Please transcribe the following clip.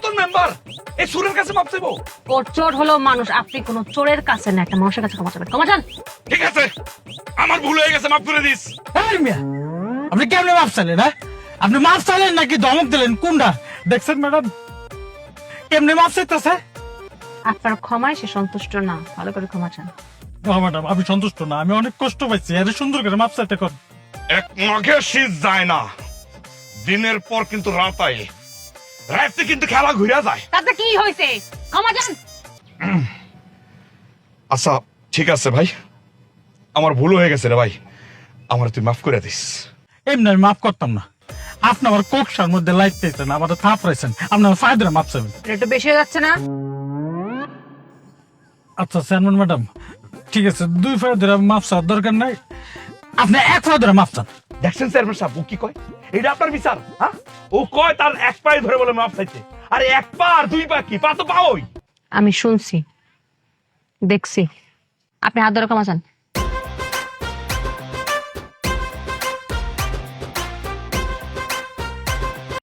পুরাতন মেম্বার এই সুরের কাছে মাপ চাইব? ও চোর হলো মানুষ আপনি কোনো চোরের কাছে না একটা মানুষের কাছে ক্ষমা চাবেন। ক্ষমা চান? ঠিক আছে। আমার ভুল হয়ে গেছে মাফ করে দিস। এই মিয়া আপনি কেমনে মাপ চাইলেন হ্যাঁ? আপনি মাপ চাইলেন নাকি ধমক দিলেন? কোনটা? দেখছেন ম্যাডাম? কেমনে মাপ চাইতেছে? আপনার ক্ষমায় সে সন্তুষ্ট না ভালো করে ক্ষমা চান। ম্যাডাম আমি সন্তুষ্ট না আমি অনেক কষ্ট পাইছি আরে সুন্দর করে মাপ চাইতে কর। এক মাঘে শীত যায় না দিনের পর কিন্তু রাত আয়। রাতে কিন্তু খেলা ঘুরে যায়। তাতে কি হয়েছে ক্ষমা চান। আচ্ছা ঠিক আছে ভাই। আমার ভুল হয়ে গেছে রে ভাই। আমার তুই মাফ করে দিস। এমনি আমি মাফ করতাম না। আপনি আমার কোকসার মধ্যে লাইট দিয়েছেন আমার থাপ রয়েছেন। আপনি আমার ফায়দারে মাপ চাইবেন। এটা একটু বেশি হয়ে যাচ্ছে না। আচ্ছা চেয়ারম্যান ম্যাডাম ঠিক আছে দুই ফায়দারে মাপ চাওয়ার দরকার নাই। আপনি এক ফায়দারে মাপ চান। দেখছেন চেয়ারম্যান সাহেব ও কি কয়? এটা আপনার বিচার হ্যাঁ? ও কয় তার এক পায়ে ধরে বলে মাপ চাইছে। আরে এক পা আর দুই পা কি? পা তো পাওই। আমি শুনছি। দেখছি। আপনি হাত ধরে ক্ষমা চান।